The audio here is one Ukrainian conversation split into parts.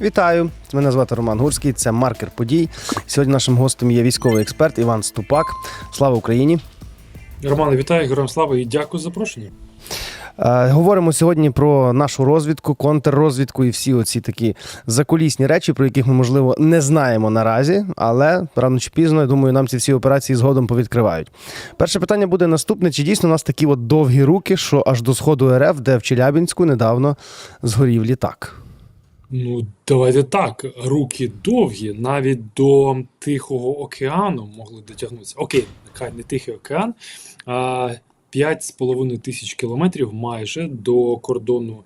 Вітаю! Мене звати Роман Гурський, це маркер подій. Сьогодні нашим гостем є військовий експерт Іван Ступак. Слава Україні! Романе, вітаю, героям слава і дякую за запрошення. Е, Говоримо сьогодні про нашу розвідку, контррозвідку і всі оці такі закулісні речі, про яких ми, можливо, не знаємо наразі, але рано чи пізно, я думаю, нам ці всі операції згодом повідкривають. Перше питання буде наступне: чи дійсно у нас такі от довгі руки, що аж до сходу РФ, де в Челябінську недавно згорів літак? Ну, давайте так. Руки довгі, навіть до Тихого океану могли дотягнутися. Окей, нехай не Тихий океан, а 5,5 тисяч кілометрів майже до кордону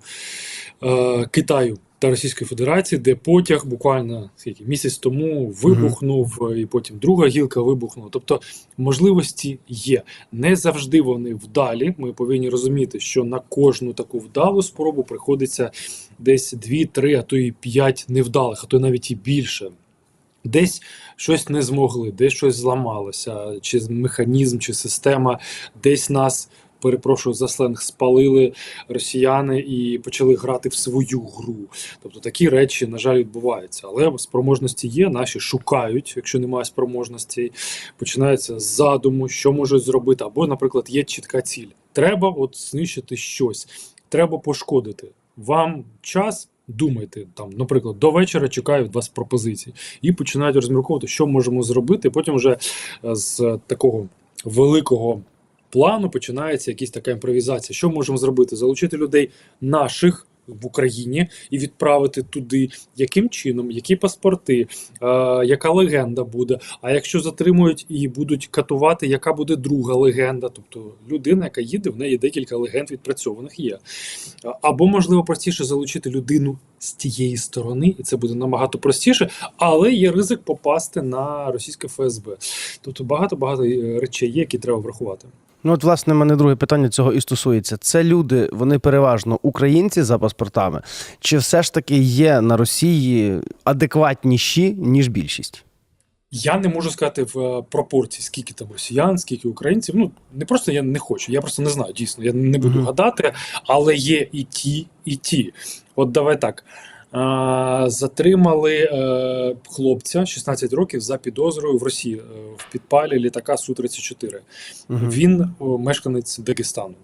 е, Китаю та Російської Федерації, де потяг буквально скільки, місяць тому вибухнув, і потім друга гілка вибухнула. Тобто можливості є. Не завжди вони вдалі. Ми повинні розуміти, що на кожну таку вдалу спробу приходиться десь 2-3, а то і 5 невдалих, а то навіть і більше. Десь щось не змогли, десь щось зламалося, чи механізм, чи система, десь нас, перепрошую за сленг, спалили росіяни і почали грати в свою гру. Тобто такі речі, на жаль, відбуваються. Але спроможності є, наші шукають, якщо немає спроможностей, починається з задуму, що можуть зробити, або, наприклад, є чітка ціль. Треба от знищити щось, треба пошкодити. Вам час. Думайте там, наприклад, до вечора чекаю від вас пропозицій і починають розмірковувати, що можемо зробити. Потім вже з такого великого плану починається якась така імпровізація. Що можемо зробити? Залучити людей наших в Україні і відправити туди, яким чином, які паспорти, е, яка легенда буде. А якщо затримують і будуть катувати, яка буде друга легенда? Тобто людина, яка їде, в неї декілька легенд відпрацьованих є. Або можливо простіше залучити людину з тієї сторони, і це буде набагато простіше, але є ризик попасти на російське ФСБ. Тобто багато багато е, речей є, які треба врахувати. Ну, от, власне, мене друге питання цього і стосується. Це люди, вони переважно українці за паспортами, чи все ж таки є на Росії адекватніші, ніж більшість? Я не можу сказати в е, пропорції, скільки там росіян, скільки українців. Ну не просто я не хочу, я просто не знаю. Дійсно, я не буду Мгм. гадати, але є і ті, і ті. От давай так. Затримали е, хлопця 16 років за підозрою в Росії е, в підпалі літака Су-34. Мгм. Він мешканець Дагестану.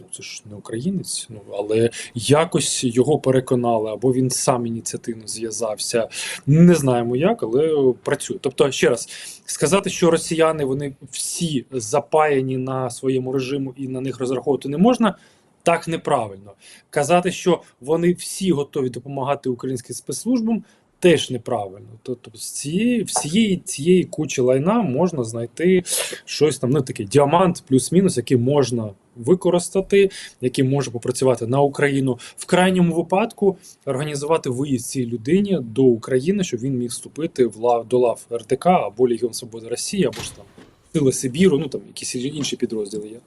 Ну, це ж не українець, ну але якось його переконали, або він сам ініціативно зв'язався. Не знаємо як, але працює. Тобто, ще раз сказати, що росіяни вони всі запаяні на своєму режиму і на них розраховувати не можна. Так неправильно казати, що вони всі готові допомагати українським спецслужбам, теж неправильно. Тобто з цієї всієї цієї кучі лайна можна знайти щось там, ну такий діамант, плюс-мінус, який можна використати, який може попрацювати на Україну. В крайньому випадку організувати виїзд цій людині до України, щоб він міг вступити в лав до лав РТК або Легіон Свободи Росії, або ж там Сили Сибіру, ну там якісь інші підрозділи є.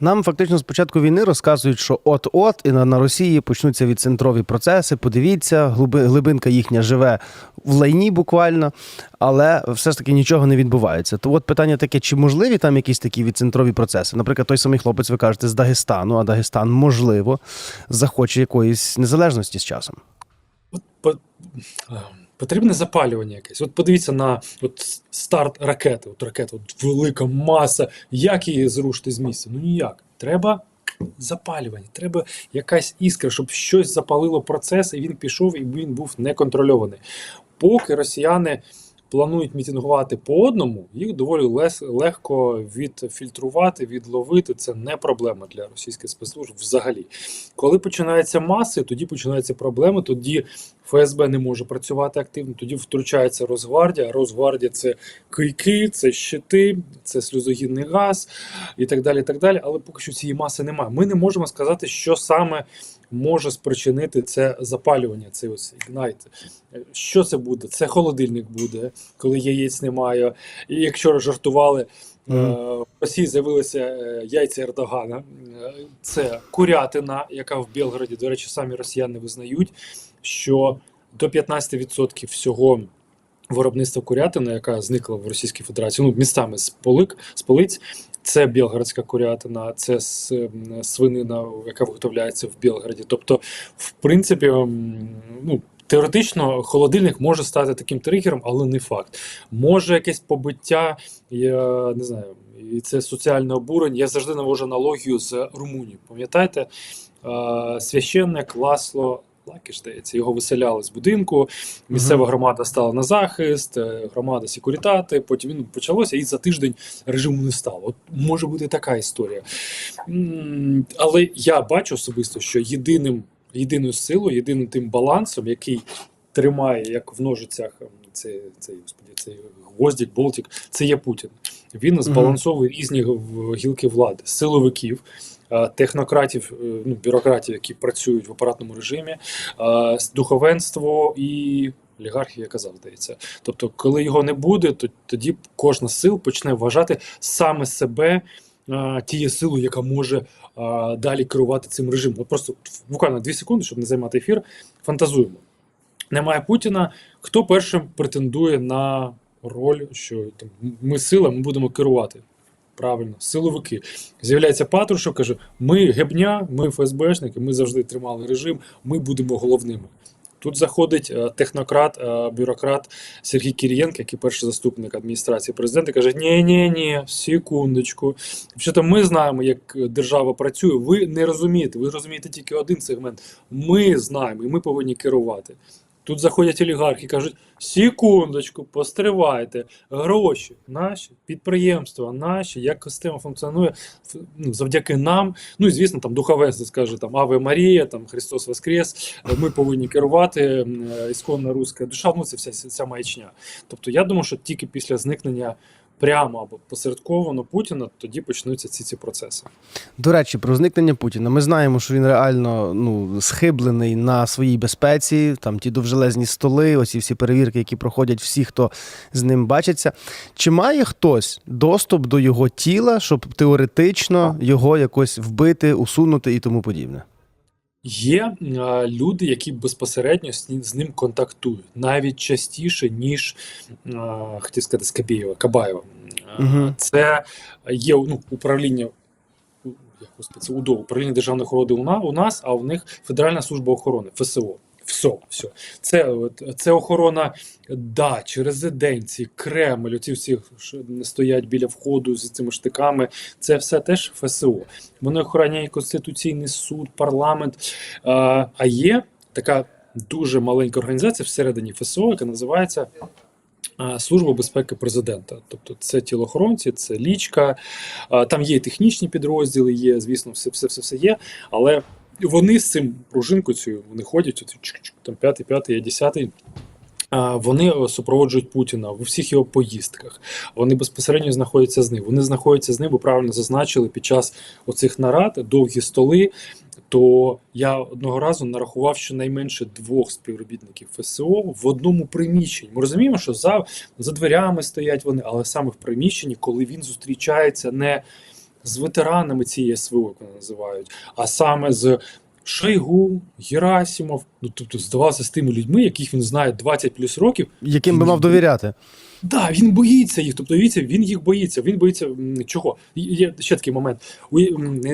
Нам фактично з початку війни розказують, що от-от і на, на Росії почнуться відцентрові процеси. Подивіться, глиби, глибинка їхня живе в лайні буквально, але все ж таки нічого не відбувається. То от питання таке: чи можливі там якісь такі відцентрові процеси? Наприклад, той самий хлопець, ви кажете, з Дагестану, а Дагестан, можливо, захоче якоїсь незалежності з часом. От по, потрібне запалювання якесь. От подивіться на от старт ракети. От ракета, от велика маса. Як її зрушити з місця? Ну ніяк. Треба запалювання, треба якась іскра, щоб щось запалило процес, і він пішов, і він був неконтрольований. Поки росіяни планують мітингувати по одному, їх доволі лес, легко відфільтрувати, відловити. Це не проблема для російських спецслужб взагалі. Коли починаються маси, тоді починаються проблеми. Тоді ФСБ не може працювати активно. Тоді втручається Росгвардія. а Росгвардія це кийки, це щити, це сльозогінний газ і так далі. і так далі. Але поки що цієї маси немає. Ми не можемо сказати, що саме може спричинити це запалювання. Це ось ігнайт. Що це буде? Це холодильник буде, коли яєць немає. І якщо жартували. Е, В Росії з'явилися е, яйця Ердогана. Е, Це курятина, яка в Білгороді, до речі, самі росіяни визнають, що до 15% всього виробництва курятини, яка зникла в Російській Федерації, ну містами з полик, з полиць. Це білгородська курятина, це свинина, яка виготовляється в Білгороді. Тобто, в принципі, ну Теоретично, холодильник може стати таким тригером, але не факт. Може якесь побиття, я не знаю, і це соціальне обурення. Я завжди навожу аналогію з Румунією. Пам'ятаєте, священник Ласло Лакіш, здається, його виселяли з будинку. Місцева громада стала на захист, е, громада секурітати. Потім він почалося, і за тиждень режиму не стало. От може бути така історія. Але я бачу особисто, що єдиним, єдиною силою, єдиним тим балансом, який тримає, як в ножицях, ем, цей, цей, господі, цей гвоздік, болтик, це є Путін. Він збалансовує різні гілки влади, силовиків. Е, Технократів, е, ну, бюрократів, які працюють в апаратному режимі, е, духовенство і олігархів, я казав, здається. Тобто, коли його не буде, то тоді кожна сил почне вважати саме себе тією силою, яка може е, далі керувати цим режимом. От просто буквально дві секунди, щоб не займати ефір. Фантазуємо. Немає Путіна. Хто першим претендує на роль, що там ми сила, ми будемо керувати? Правильно, силовики. З'являється Патрушев, каже: ми гебня, ми ФСБшники, ми завжди тримали режим, ми будемо головними. Тут заходить е, технократ, е, бюрократ Сергій Кірієнко, який перший заступник адміністрації президента, каже: ні ні ні секундочку. Що ми знаємо, як держава працює. Ви не розумієте, ви розумієте тільки один сегмент. Ми знаємо, і ми повинні керувати. Тут заходять олігархи кажуть: секундочку, постривайте, гроші наші, підприємства наші, як система функціонує ну, завдяки нам. Ну і звісно, там духовенство скаже там Аве Марія, там Христос Воскрес. Ми повинні керувати е, ісконна руська душа. Ну це вся ця маячня. Тобто, я думаю, що тільки після зникнення прямо або посередковано Путіна тоді почнуться ці ці процеси. До речі, про зникнення Путіна. Ми знаємо, що він реально ну, схиблений на своїй безпеці. Там ті довжелезні столи, оці всі перевірки, які проходять всі, хто з ним бачиться. Чи має хтось доступ до його тіла, щоб теоретично його якось вбити, усунути і тому подібне? Є е, люди, які безпосередньо з, ним- контактують навіть частіше, ніж е, хотів сказати Скабєєва, Кабаєва. Угу. Це є ну, управління. Як господи, це УДО, управління державної охорони у, у нас, а у них Федеральна служба охорони, ФСО. Все, все. Це, це охорона дач, резиденції, Кремль, оці всі стоять біля входу з цими штиками. Це все теж ФСО. Вони охороняють Конституційний суд, парламент. А, а є така дуже маленька організація всередині ФСО, яка називається Служба безпеки президента. Тобто це тілохоронці, це лічка. Там є технічні підрозділи, є, звісно, все, все, все, все є. Але вони з цим пружинкою цією, вони ходять, от, там п'ятий, п'ятий, я десятий. Вони е, супроводжують Путіна в усіх його поїздках. Вони безпосередньо знаходяться з ним. Вони знаходяться з ним, бо правильно зазначили під час оцих нарад, довгі столи. То я одного разу нарахував щонайменше двох співробітників ФСО в одному приміщенні. Ми розуміємо, що за, за дверями стоять вони, але саме в приміщенні, коли він зустрічається не з ветеранами цієї СВО, як вони називають, а саме з Шойгу, Герасимов, ну тобто здавалося з тими людьми, яких він знає 20 плюс років. Яким би мав довіряти? Да, він боїться їх. Тобто, дивіться, він їх боїться. Він боїться чого? Є ще такий момент.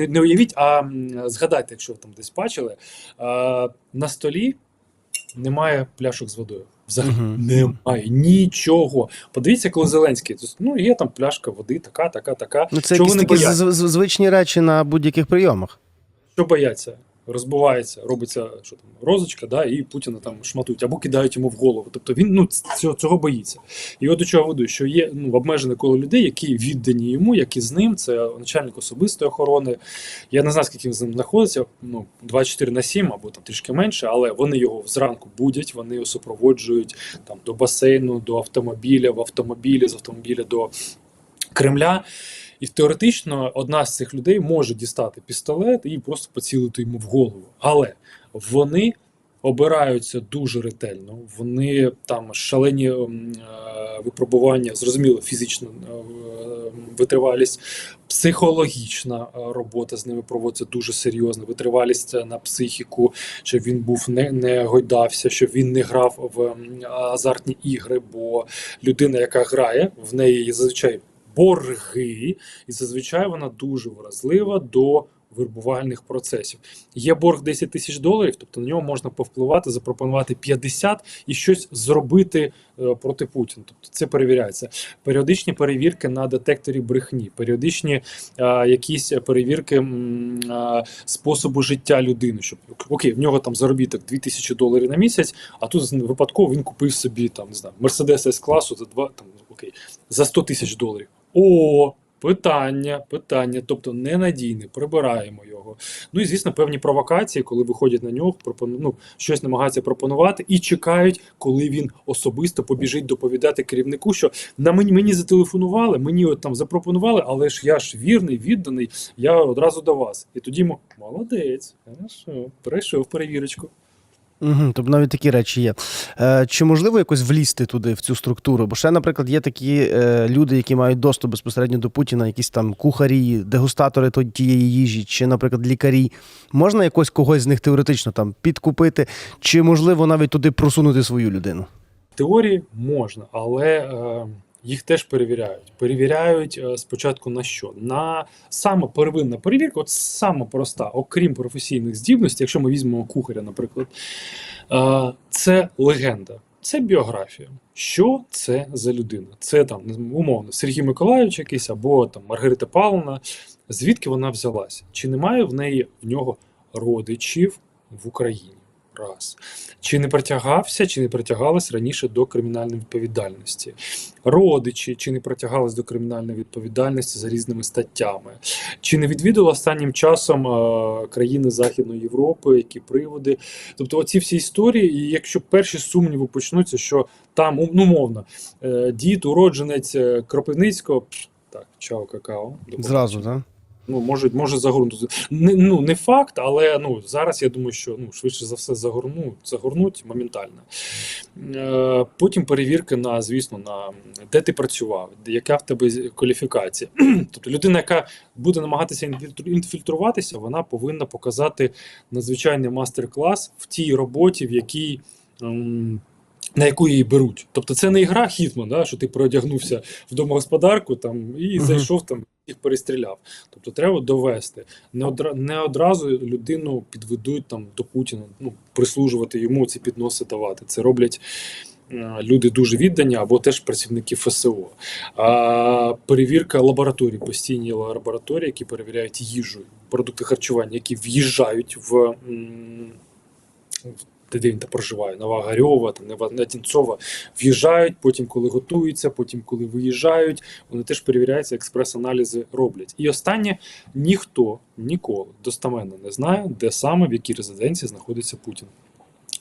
Не уявіть, а згадайте, якщо ви там десь бачили, на столі немає пляшок з водою. Взагалі Мгм. немає нічого. Подивіться, коли Зеленський. то, Ну, є там пляшка води, така, така, така. Ну, це Чого якісь такі звичні речі на будь-яких прийомах. Що бояться? Розбивається, робиться що там, розочка, да, і Путіна там шматують або кидають йому в голову. Тобто він ну, цього, цього боїться. І от до чого веду, що є ну, обмежене коло людей, які віддані йому, які з ним. Це начальник особистої охорони. Я не знаю, скільки він з ним знаходиться, ну, 24 на 7 або там трішки менше, але вони його зранку будять, вони його супроводжують там, до басейну, до автомобіля, в автомобілі, з автомобіля до Кремля. І теоретично одна з цих людей може дістати пістолет і просто поцілити йому в голову. Але вони обираються дуже ретельно. Вони там шалені ем, е, випробування, зрозуміло, фізична е, витривалість, психологічна е, робота з ними проводиться дуже серйозно. Витривалість на психіку, щоб він був не, не гойдався, щоб він не грав в азартні ігри. Бо людина, яка грає, в неї зазвичай борги, і зазвичай вона дуже вразлива до вербувальних процесів. Є борг 10 тисяч доларів, тобто на нього можна повпливати, запропонувати 50 і щось зробити е, проти Путіна. Тобто це перевіряється. Періодичні перевірки на детекторі брехні, періодичні е, якісь перевірки м, е, способу життя людини. Щоб окей, в нього там заробіток 2000 доларів на місяць, а тут випадково він купив собі там не знаю Mercedes S класу за два там окей за 100 тисяч доларів. О, питання, питання, тобто ненадійне, прибираємо його. Ну і звісно, певні провокації, коли виходять на нього, пропону, ну, щось намагаються пропонувати і чекають, коли він особисто побіжить доповідати керівнику, що на мені мені зателефонували, мені от там запропонували, але ж я ж вірний, відданий, я одразу до вас. І тоді йому молодець, хорошо, перейшов перевірочку. Угу, тобто навіть такі речі є. Е, чи можливо якось влізти туди, в цю структуру? Бо ще, наприклад, є такі е, люди, які мають доступ безпосередньо до Путіна, якісь там кухарі, дегустатори тієї їжі, чи, наприклад, лікарі. Можна якось когось з них теоретично там підкупити, чи можливо навіть туди просунути свою людину? В теорії можна, але е, їх теж перевіряють. Перевіряють е, спочатку на що? На саме первинна перевірка, от саме проста, окрім професійних здібностей, якщо ми візьмемо кухаря, наприклад, е, це легенда. Це біографія. Що це за людина? Це там умовно Сергій Миколаївич якийсь або там Маргарита Павловна. Звідки вона взялася? Чи немає в неї в нього родичів в Україні? Раз. Чи не притягався, чи не притягалась раніше до кримінальної відповідальності? Родичі, чи не притягалась до кримінальної відповідальності за різними статтями? Чи не відвідала останнім часом е, країни Західної Європи, які приводи? Тобто, оці всі історії, і якщо перші сумніви почнуться, що там, ну мовно, е, дід, уродженець е, Кропивницького, так, чао, какао. Зразу, так? Ну, може, може загорнути. Не, ну, не факт, але ну, зараз я думаю, що ну, швидше за все загорну, загорнуть моментально. Е, потім перевірки на, звісно, на де ти працював, яка в тебе кваліфікація. тобто людина, яка буде намагатися інфільтруватися, вона повинна показати надзвичайний мастер-клас в тій роботі, в якій. ем, на яку її беруть. Тобто це не ігра Хітман, да, що ти переодягнувся в домогосподарку там, і зайшов там, їх перестріляв. Тобто треба довести. Не, одра, не одразу людину підведуть там, до Путіна, ну, прислужувати йому, ці підноси давати. Це роблять е, люди дуже віддані або теж працівники ФСО. А перевірка лабораторій, постійні лабораторії, які перевіряють їжу, продукти харчування, які в'їжджають в. в- де він там проживає, Нова Гарьова, там, Нова в'їжджають, потім, коли готуються, потім, коли виїжджають, вони теж перевіряються, експрес-аналізи роблять. І останнє ніхто ніколи достаменно не знає, де саме в якій резиденції знаходиться Путін.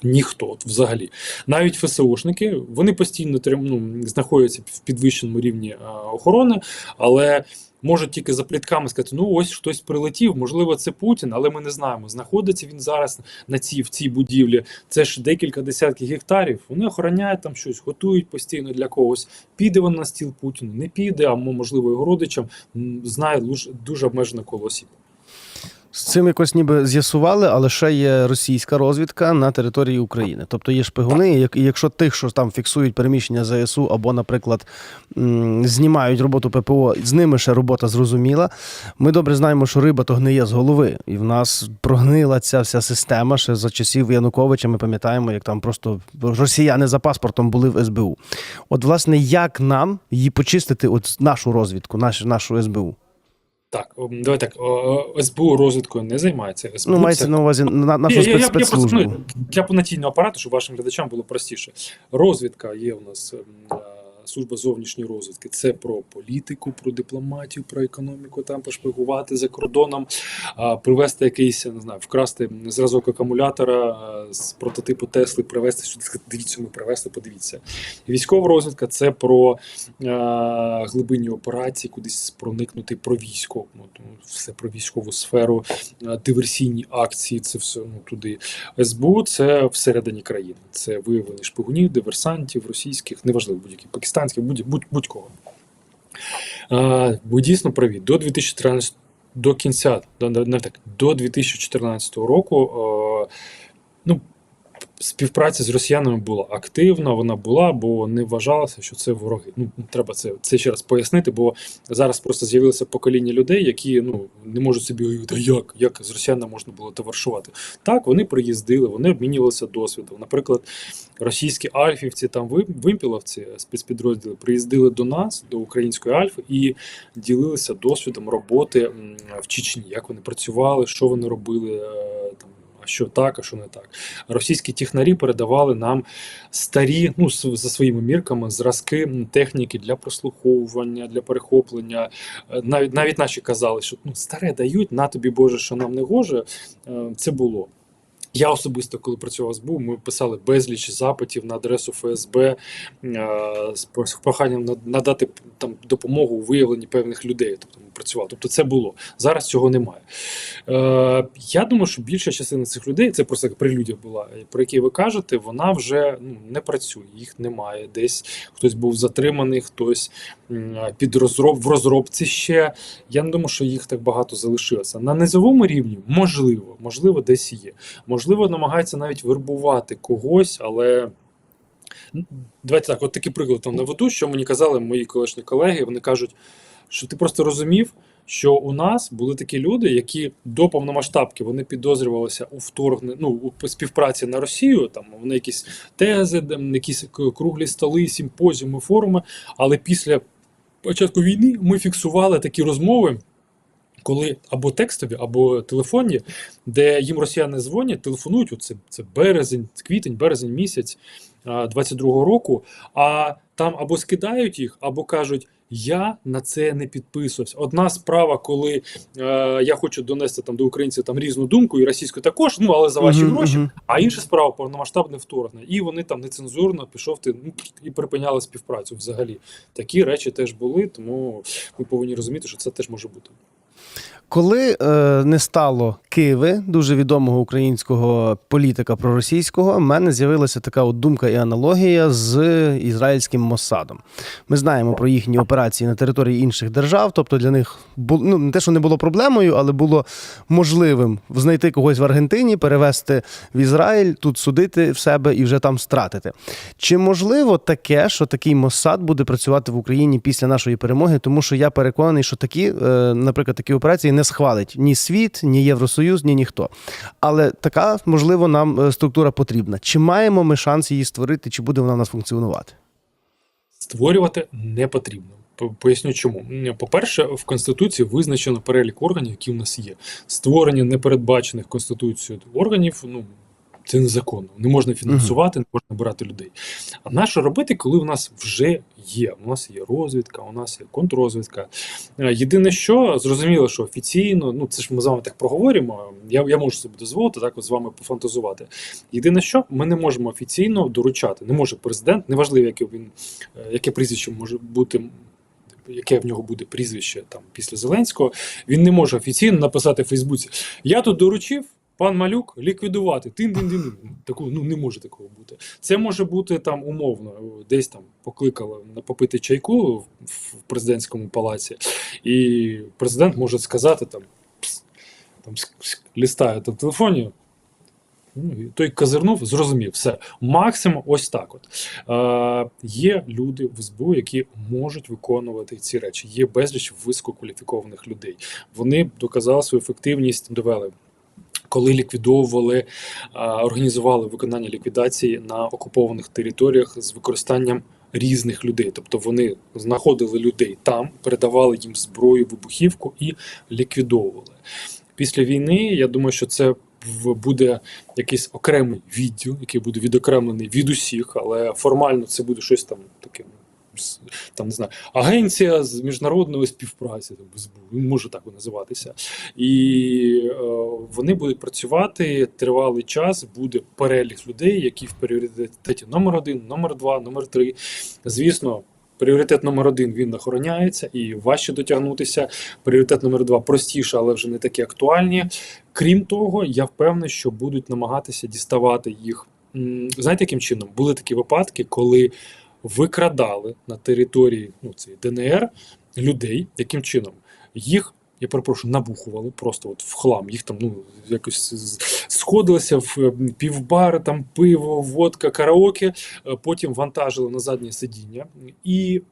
Ніхто от взагалі. Навіть ФСОшники, вони постійно ну, знаходяться в підвищеному рівні охорони, але можуть тільки за плітками сказати: ну ось хтось прилетів, можливо, це Путін, але ми не знаємо, знаходиться він зараз на цій, в цій будівлі. Це ж декілька десятків гектарів. Вони охороняють там щось, готують постійно для когось. Піде він на стіл Путіну, не піде, а можливо його родичам знає дуже, обмежено коло осіб. З цим якось ніби з'ясували, але ще є російська розвідка на території України. Тобто є шпигуни, як- і якщо тих, що там фіксують переміщення ЗСУ, або, наприклад, знімають роботу ППО, з ними ще робота зрозуміла. Ми добре знаємо, що риба то гниє з голови, і в нас прогнила ця вся система ще за часів Януковича. Ми пам'ятаємо, як там просто росіяни за паспортом були в СБУ. От, власне, як нам її почистити, от нашу розвідку, нашу, нашу СБУ? Так, давай так. СБУ розвідкою не займається. СБУ Ну, це- мається на увазі на, нашу я, я, я спец- просто спецслужбу. ну, для понатійного апарату, щоб вашим глядачам було простіше. Розвідка є у нас ем, служба зовнішньої розвідки. Це про політику, про дипломатію, про економіку, там пошпигувати за кордоном, привезти якийсь, не знаю, вкрасти зразок акумулятора з прототипу Тесли, привезти сюди. Дивіться, ми привезли, подивіться. Військова розвідка це про глибинні операції, кудись проникнути про військо. Ну, все про військову сферу, диверсійні акції, це все ну, туди. СБУ це всередині країни. Це виявлення шпигунів, диверсантів, російських, неважливо, будь-яких пакистанських, будь- будь- ви дійсно праві. До 2013 до кінця, не так, до 2014 року, е, співпраця з росіянами була активна, вона була, бо не вважалося, що це вороги. Ну треба це, це ще раз пояснити, бо зараз просто з'явилося покоління людей, які ну не можуть собі уявити, як, як з росіянами можна було товаришувати. Так, вони приїздили, вони обмінювалися досвідом. Наприклад, російські альфівці, там вимпіловці, спецпідрозділи, приїздили до нас, до української альфи, і ділилися досвідом роботи в Чечні, як вони працювали, що вони робили. е, Там, а що так, а що не так. Російські технарі передавали нам старі, ну за своїми мірками, зразки техніки для прослуховування, для перехоплення. Е, Навіть навіть наші казали, що ну старе дають, на тобі Боже, що нам не гоже. Е, Це було. Я особисто, коли працював з СБУ, ми писали безліч запитів на адресу ФСБ е, з проханням надати там допомогу у виявленні певних людей. Тобто ми працювали. Тобто це було. Зараз цього немає. Е, я думаю, що більша частина цих людей, це просто як прелюдія була, про які ви кажете, вона вже ну, не працює, їх немає. Десь хтось був затриманий, хтось під розроб в розробці ще. Я не думаю, що їх так багато залишилося. На низовому рівні можливо, можливо, десь є. Можливо, намагаються навіть вербувати когось, але. Давайте так, от такий приклад там наведу, що мені казали мої колишні колеги. Вони кажуть, що ти просто розумів, що у нас були такі люди, які до повномасштабки вони підозрювалися у вторгненні, ну у співпраці на Росію. Там вони якісь тези, якісь круглі столи, симпозіуми, форуми. Але після початку війни ми фіксували такі розмови. Коли або текстові, або телефонні, де їм росіяни дзвонять, телефонують, оце це березень, квітень, березень місяць а, 22-го року, а там або скидають їх, або кажуть: Я на це не підписувався. Одна справа, коли е, я хочу донести там до українців там різну думку, і російську також, ну але за ваші Мгм, гроші. мгм. А інша справа повномасштабне вторгнення. І вони там нецензурно пішов ти ну, і припиняли співпрацю взагалі. Такі речі теж були, тому ми повинні розуміти, що це теж може бути. Коли е, не стало Киви, дуже відомого українського політика проросійського, в мене з'явилася така от думка і аналогія з ізраїльським Моссадом. Ми знаємо про їхні операції на території інших держав, тобто для них бу- ну, не те, що не було проблемою, але було можливим знайти когось в Аргентині, перевезти в Ізраїль, тут судити в себе і вже там стратити. Чи можливо таке, що такий Моссад буде працювати в Україні після нашої перемоги? Тому що я переконаний, що такі, е, наприклад, такі операції не схвалить ні світ, ні Євросоюз, ні ніхто. Але така, можливо, нам е, структура потрібна. Чи маємо ми шанс її створити, чи буде вона в нас функціонувати? Створювати не потрібно. Поясню чому. По-перше, в Конституції визначено перелік органів, які в нас є. Створення непередбачених Конституцією органів, ну. Це незаконно. Не можна фінансувати, не можна брати людей. А на що робити, коли в нас вже є? У нас є розвідка, у нас є контррозвідка. Е, Єдине, що зрозуміло, що офіційно, ну це ж ми з вами так проговоримо. Я, я можу собі дозволити так от з вами пофантазувати. Єдине, що ми не можемо офіційно доручати. Не може президент, неважливо, яке він е, яке прізвище може бути. Яке в нього буде прізвище там після Зеленського, він не може офіційно написати в Фейсбуці: Я тут доручив пан Малюк ліквідувати. тин тин тин Такого ну не може такого бути. Це може бути там умовно, десь там покликали на попити чайку в- президентському палаці, і президент може сказати там, там лістає в телефоні. Ну, той казирнув, зрозумів, все. Максимум ось так. От. Е, є люди в СБУ, які можуть виконувати ці речі. Є безліч висококваліфікованих людей. Вони доказали свою ефективність, довели. Коли ліквідовували, організували виконання ліквідації на окупованих територіях з використанням різних людей. Тобто вони знаходили людей там, передавали їм зброю, вибухівку і ліквідовували. Після війни я думаю, що це буде якийсь окремий відділ, який буде відокремлений від усіх, але формально це буде щось там таке. Там не знаю, агенція з міжнародної співпраці, може так називатися. І е, вони будуть працювати тривалий час. Буде перелік людей, які в пріоритеті номер один, номер два, номер три. Звісно, пріоритет номер один він охороняється і важче дотягнутися. Пріоритет номер два простіше, але вже не такі актуальні. Крім того, я впевнений, що будуть намагатися діставати їх. Знаєте, яким чином? Були такі випадки, коли викрадали на території ну, цієї ДНР людей, яким чином їх я перепрошую, набухували просто от в хлам. Їх там ну якось сходилося в півбар, півбари, там пиво, водка, караоке. е, Потім вантажили на заднє сидіння і.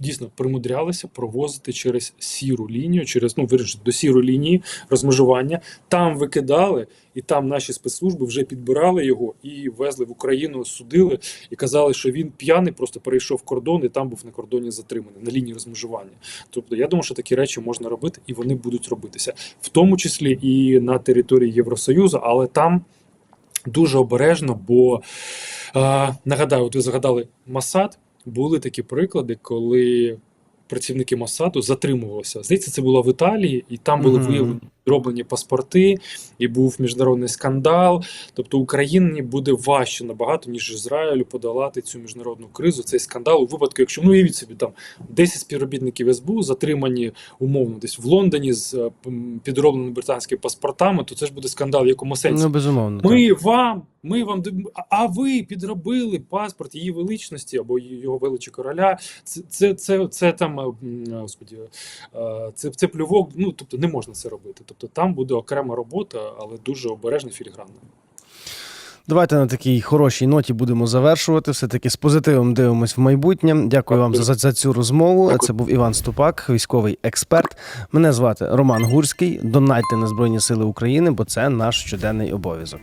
Дійсно примудрялися провозити через сіру лінію, через ну вирішити до сірої лінії розмежування. Там викидали, і там наші спецслужби вже підбирали його і везли в Україну, судили і казали, що він п'яний, просто перейшов кордон і там був на кордоні затриманий на лінії розмежування. Тобто, я думаю, що такі речі можна робити, і вони будуть робитися, в тому числі і на території Євросоюзу, але там дуже обережно, бо е, нагадаю, от ви згадали Масад. Були такі приклади, коли працівники Масаду затримувалися. Здається, це було в Італії, і там були Мгм. виявлені підроблені паспорти, і був міжнародний скандал. Тобто Україні буде важче набагато, ніж Ізраїлю подолати цю міжнародну кризу, цей скандал у випадку, якщо ну уявіть собі там 10 співробітників СБУ затримані умовно десь в Лондоні з е, підробленими британськими паспортами, то це ж буде скандал в якому сенсі. Ну, безумовно. так. Вам, ми вам, а ви підробили паспорт її величності або його величі короля. Це, це, це, це там, е, господі, це, це плювок. Ну тобто не можна це робити. Тобто там буде окрема робота, але дуже обережна філігранна. Давайте на такій хорошій ноті будемо завершувати. Все таки з позитивом дивимось в майбутнє. Дякую вам за, за, за цю розмову. Дякую. Це був Іван Ступак, військовий експерт. Мене звати Роман Гурський. Донайте на Збройні Сили України, бо це наш щоденний обов'язок.